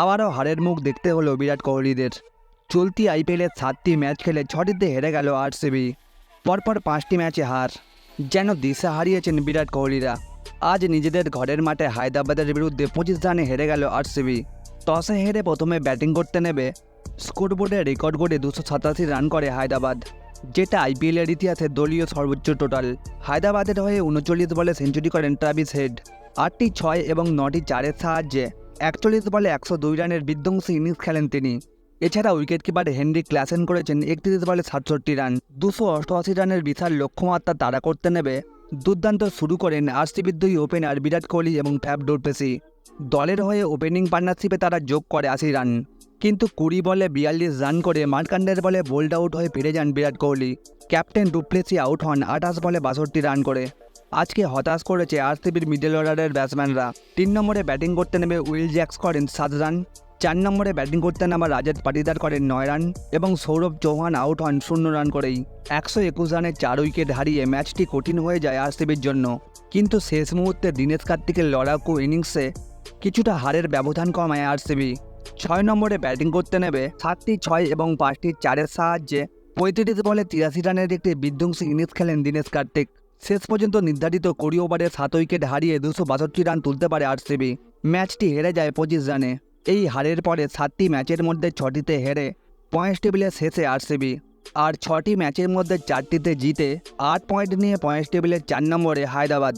আবারও হারের মুখ দেখতে হলো বিরাট কোহলিদের। চলতি আইপিএলের সাতটি ম্যাচ খেলে ছটিতে হেরে গেল আরসিবি। পরপর পাঁচটি ম্যাচে হার। যেন দিশা হারিয়েছেন বিরাট কোহলিরা। আজ নিজেদের ঘরের মাঠে হায়দ্রাবাদের বিরুদ্ধে পঁচিশ রানে হেরে গেল আরসিবি। টসে হেরে প্রথমে ব্যাটিং করতে নেবে। স্কোরবোর্ডে রেকর্ড করে দুশো সাতাশি রান করে হায়দ্রাবাদ, যেটা আইপিএলের ইতিহাসে দলীয় সর্বোচ্চ টোটাল। হায়দ্রাবাদের হয়ে উনচল্লিশ বলে সেঞ্চুরি করেন ট্রাভিস হেড। আটটি ছয় এবং নটি চারের সাহায্যে একচল্লিশ বলে একশো দুই রানের বিধ্বংসী ইনিংস খেলেন তিনি। এছাড়া উইকেট কিপার হেনরি ক্লাসেন করেছেন একত্রিশ বলে সাতষট্টি রান। দুশো অষ্টআশি রানের বিশাল লক্ষ্যমাত্রা তাড়া করতে নেবে। দুর্দান্ত শুরু করেন আরসিবির দুই ওপেনার বিরাট কোহলি এবং ফ্যাব ডোরপেসি দলের হয়ে ওপেনিং পার্টনারশিপে তারা যোগ করে আশি রান। কিন্তু কুড়ি বলে বিয়াল্লিশ রান করে মার্কান্ডের বলে বোল্ড আউট হয়ে ফিরে যান Virat Kohli. Captain Du Plessis out হন আঠাশ বলে বাষট্টি রান করে। আজকে হতাশ করেছে আরসিবির মিডল অর্ডারের ব্যাটসম্যানরা তিন নম্বরে ব্যাটিং করতে নেমে উইল জ্যাক্স করেন সাত রান চার নম্বরে ব্যাটিং করতে নামা রাজত পাটিদার করেন নয় রান এবং সৌরভ চৌহান আউট হন শূন্য রান করেই। একশো একুশ রানে চার উইকেট হারিয়ে ম্যাচটি কঠিন হয়ে যায় আরসিবির জন্য। কিন্তু শেষ মুহূর্তে দীনেশ কার্তিকের লড়াকু ইনিংসে কিছুটা হারের ব্যবধান কমায় আরসিবি। ছয় নম্বরে ব্যাটিং করতে নেবে সাতটি ছয় এবং পাঁচটি চারের সাহায্যে পঁয়ত্রিশ বলে তিরাশি রানের একটি বিধ্বংসী ইনিংস খেলেন দীনেশ কার্তিক। শেষ পর্যন্ত নির্ধারিত কুড়ি ওভারে সাত উইকেট হারিয়ে দুশো বাষট্টি রান তুলতে পারে আরসিবি। ম্যাচটি হেরে যায় পঁচিশ রানে। এই হারের পরে সাতটি ম্যাচের মধ্যে ছটিতে হেরে পয়েন্ট টেবিলে শেষে আরসিবি। আর ছটি ম্যাচের মধ্যে চারটিতে জিতে আট পয়েন্ট নিয়ে পয়েন্ট টেবিলের চার নম্বরে হায়দ্রাবাদ।